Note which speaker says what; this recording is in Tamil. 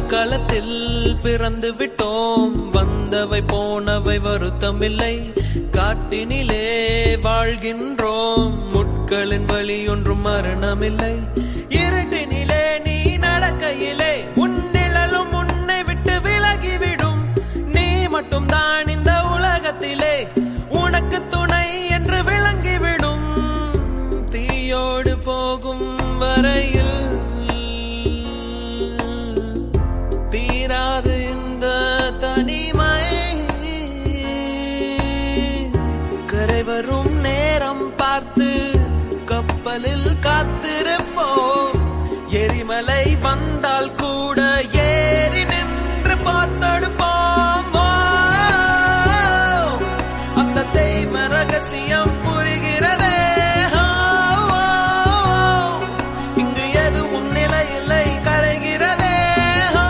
Speaker 1: அக்காலத்தில் பிறந்து விட்டோம். வந்தவை போனவை வருத்தமில்லை. காட்டினிலே வாழ்கின்றோம். முட்களின் வழி ஒன்றும் மரணமில்லை. இருட்டினிலே நீ நடக்கையிலே உன் நிழலும் உன்னை விட்டு விலகிவிடும். நீ மட்டும்தான் இந்த உலகத்திலே உனக்கு துணை என்று விளங்கிவிடும். தீயோடு போகும் வரை கப்பலில் காத்திருப்போம் எரிமலை வந்தால் கூட ஏறி நின்று பார்த்தடுப்போம். அந்த தெய்வ ரகசியம் புரிகிறதே. இங்கு எதுவும்